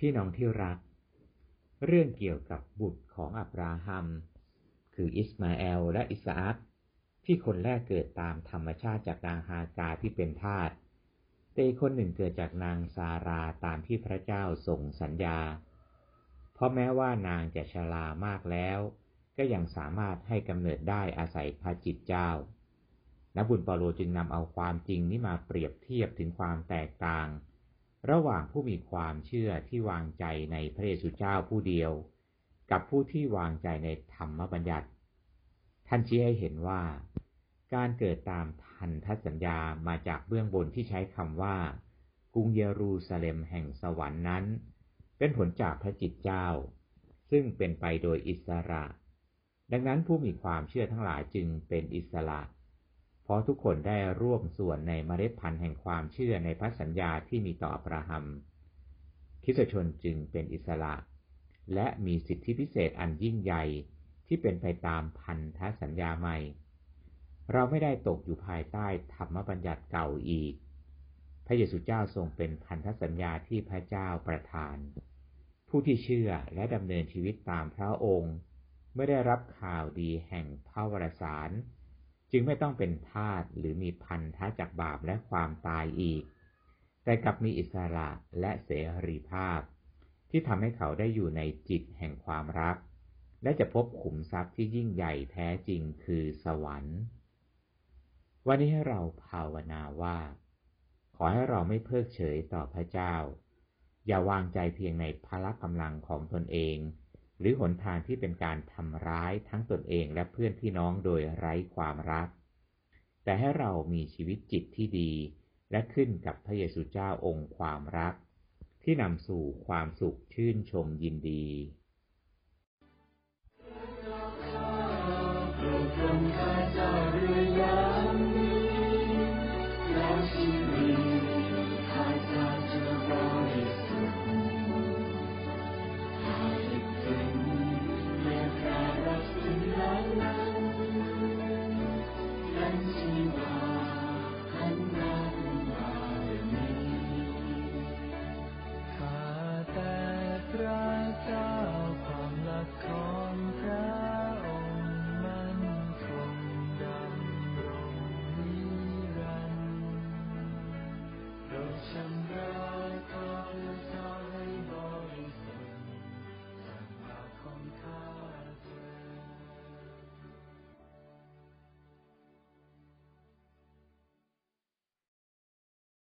พี่น้องที่รัก เรื่องเกี่ยวกับบุตรของอับราฮัม คืออิสมาเอลและอิสอัคที่คนแรกเกิดตามธรรมชาติจากนางฮากาที่เป็นทาสแต่อีคนหนึ่งเกิดจากนางซาราตามที่พระเจ้าส่งสัญญา เพราะแม้ว่านางจะชรามากแล้ว ก็ยังสามารถให้กำเนิดได้อาศัยพระจิตเจ้า นักบุญเปาโลจึงนำเอาความจริงนี้มาเปรียบเทียบถึงความแตกต่าง ระหว่างผู้มีความเชื่อที่วางใจในพระเยซูเจ้าผู้เดียว กับผู้ที่วางใจในธรรมบัญญัติ ท่านชี้ให้เห็นว่า การเกิดตามพันธสัญญามาจากเบื้องบนที่ใช้คำว่า กรุงเยรูซาเล็มแห่งสวรรค์นั้น เป็นผลจากพระจิตเจ้า ซึ่งเป็นไปโดยอิสระ ดังนั้นผู้มีความเชื่อทั้งหลายจึงเป็นอิสระเพราะทุกคนได้ร่วมส่วนในเมล็ดพันธุ์แห่งความเชื่อในพระสัญญาที่มีต่ออับราฮัมคริสชนจึงเป็นอิสระ และมีสิทธิพิเศษอันยิ่งใหญ่ที่เป็นไปตามพันธสัญญาใหม่ เราไม่ได้ตกอยู่ภายใต้ธรรมบัญญัติเก่าอีก พระเยซูเจ้าทรงเป็นพันธสัญญาที่พระเจ้าประทาน ผู้ที่เชื่อและดำเนินชีวิตตามพระองค์เมื่อได้รับข่าวดีแห่งพระวรสาร จึงไม่ต้องเป็นทาสหรือมีพันธะจากบาปและความตายอีก แต่กลับมีอิสระและเสรีภาพ ที่ทำให้เขาได้อยู่ในจิตแห่งความรัก และจะพบขุมทรัพย์ที่ยิ่งใหญ่แท้จริงคือสวรรค์ วันนี้ให้เราภาวนาว่า ขอให้เราไม่เพิกเฉยต่อพระเจ้า อย่าวางใจเพียงในพละกำลังของตนเอง หรือหนทางที่เป็นการทำร้ายทั้งตนเองและเพื่อนพี่น้องโดยไร้ความรัก แต่ให้เรามีชีวิตจิตที่ดี และขึ้นกับพระเยซูเจ้าองค์ความรัก ที่นำสู่ความสุขชื่นชมยินดี